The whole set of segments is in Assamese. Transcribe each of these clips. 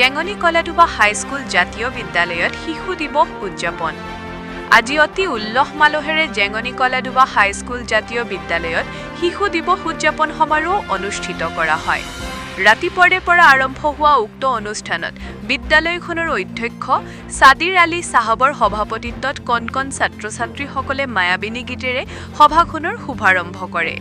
জেঙনি কলাডুবা হাইস্কুল জাতীয় বিদ্যালয়ত শিশু দিৱস উদযাপন। আজি অতি উল্লহ মালহেৰে জেঙনি কলাডুবা হাইস্কুল জাতীয় বিদ্যালয়ত শিশু দিৱস উদযাপন সমাৰোহ অনুষ্ঠিত কৰা হয়। ৰাতিপুৱাৰে পৰা আৰম্ভ হোৱা উক্ত অনুষ্ঠানত বিদ্যালয়খনৰ অধ্যক্ষ ছাদিৰ আলী চাহাবৰ সভাপতিত্বত কণ কণ ছাত্ৰ ছাত্ৰীসকলে মায়াবিনী গীতেৰে সভাখনৰ শুভাৰম্ভ কৰে।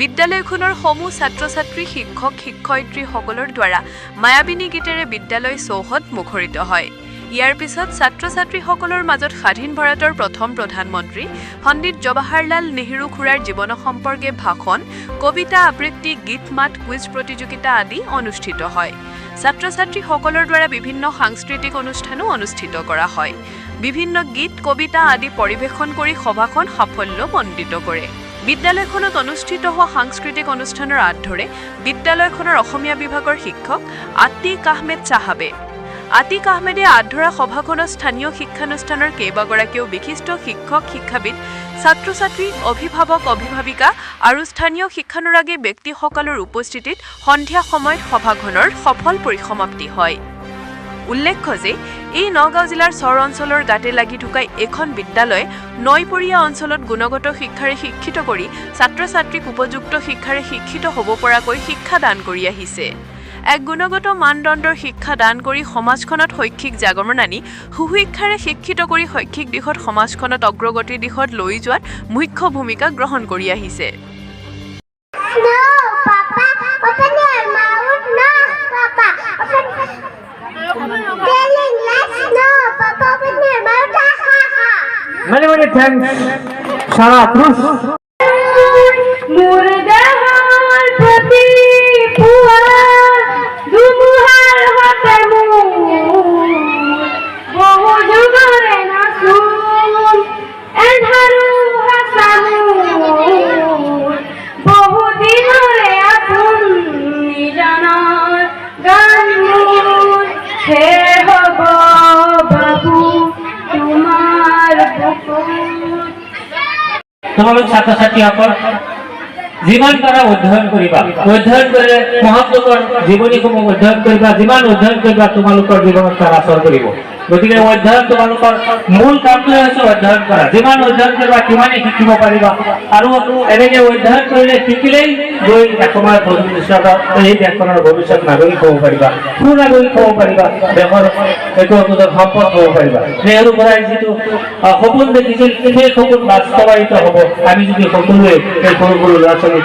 বিদ্যালয়খনৰ সমূহ ছাত্ৰ ছাত্ৰী শিক্ষক, শিক্ষয়িত্ৰীসকলৰ দ্বাৰা মায়াবিনী গীতেৰে বিদ্যালয় চৌহদ মুখৰিত হয়। ইয়াৰ পিছত ছাত্ৰ ছাত্ৰীসকলৰ মাজত স্বাধীন ভাৰতৰ প্ৰথম প্ৰধানমন্ত্ৰী পণ্ডিত জৱাহৰলাল নেহৰু খুৰাৰ জীৱন সম্পৰ্কে ভাষণ, কবিতা আবৃত্তি, গীত মাত, কুইজ প্ৰতিযোগিতা আদি অনুষ্ঠিত হয়। ছাত্ৰ ছাত্ৰীসকলৰ দ্বাৰা বিভিন্ন সাংস্কৃতিক অনুষ্ঠানো অনুষ্ঠিত কৰা হয়। বিভিন্ন গীত, কবিতা আদি পৰিৱেশন কৰি সভাখন সাফল্যমণ্ডিত কৰে। বিদ্যালয়খনত অনুষ্ঠিত হোৱা সাংস্কৃতিক অনুষ্ঠানৰ আঁত ধৰে বিদ্যালয়খনৰ অসমীয়া বিভাগৰ শিক্ষক আতিক আহমেদ চাহাবে। আতিক আহমেদে আঁত ধৰা সভাখনত স্থানীয় শিক্ষানুষ্ঠানৰ কেইবাগৰাকীও বিশিষ্ট শিক্ষক শিক্ষাবিদ ছাত্ৰ ছাত্ৰী অভিভাৱক অভিভাৱিকা আৰু স্থানীয় শিক্ষানুৰাগী ব্যক্তিসকলৰ উপস্থিতিত সন্ধিয়া সময়ত সভাখনৰ সফল পৰিসমাপ্তি হয়। উল্লেখ্য যে এই নগাঁও জিলাৰ চৰ অঞ্চলৰ গাতে লাগি থকা এখন বিদ্যালয় নৈপৰীয়া অঞ্চলত গুণগত শিক্ষাৰে শিক্ষিত কৰি ছাত্ৰ ছাত্ৰীক উপযুক্ত শিক্ষাৰে শিক্ষিত হ'ব পৰাকৈ শিক্ষা দান কৰি আহিছে। এক গুণগত মানদণ্ডৰ শিক্ষা দান কৰি সমাজখনত শৈক্ষিক জাগৰণ আনি সুশিক্ষাৰে শিক্ষিত কৰি শৈক্ষিক দিশত সমাজখনত অগ্ৰগতিৰ দিশত লৈ যোৱাত মুখ্য ভূমিকা গ্ৰহণ কৰি আহিছে। Many thanks, Sarah Cruz. তোমালোক ছাত্ৰ ছাত্ৰীসকল যিমান পাৰা অধ্যয়ন কৰিবা অধ্যয়ন কৰিলে মহাপুৰুষৰ জীৱনীসমূহ অধ্যয়ন কৰিবা যিমান অধ্যয়ন কৰিবা তোমালোকৰ জীৱনত চলাচল কৰিব। গতিকে অধ্যয়ন তোমালোকৰ মূল কামটোৱে হৈছে অধ্যয়ন কৰা। যিমান অধ্যয়ন কৰিবা, সিমানেই শিকিব পাৰিবা। আৰু এনেকে অধ্যয়ন কৰিলে শিকিলেই এসময়ত ভৱিষ্যতত এই দেশখনৰ ভৱিষ্যত নাগৰিক হ'ব পাৰিবা। সুনাগৰিক হ'ব পাৰিবা দেশৰ একো সম্পদ হ'ব পাৰিবা। নেহেৰু বৰাই যিটো সপোন দেখিছিল, সেই সপোন বাস্তৱায়িত হ'ব। আমি যদি সকলোৱে সেই সৰু সৰু ল'ৰা ছোৱালী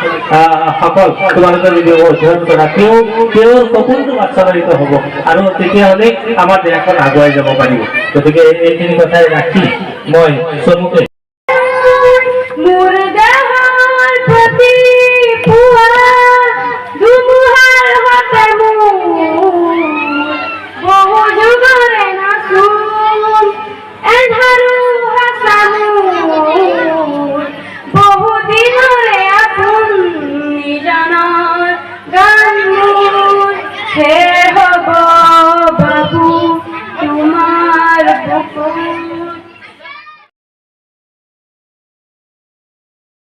সকল তোমালোকে যদি অধ্যয়ন কৰা তেওঁ, তেওঁৰ সপোনটো বাস্তৱায়িত হ'ব। আৰু তেতিয়াহ'লে আমাৰ দেশখন আগুৱাই যাব পাৰিব। গতিকে এইখিনি কথাই ৰাখি মই চমুকৈ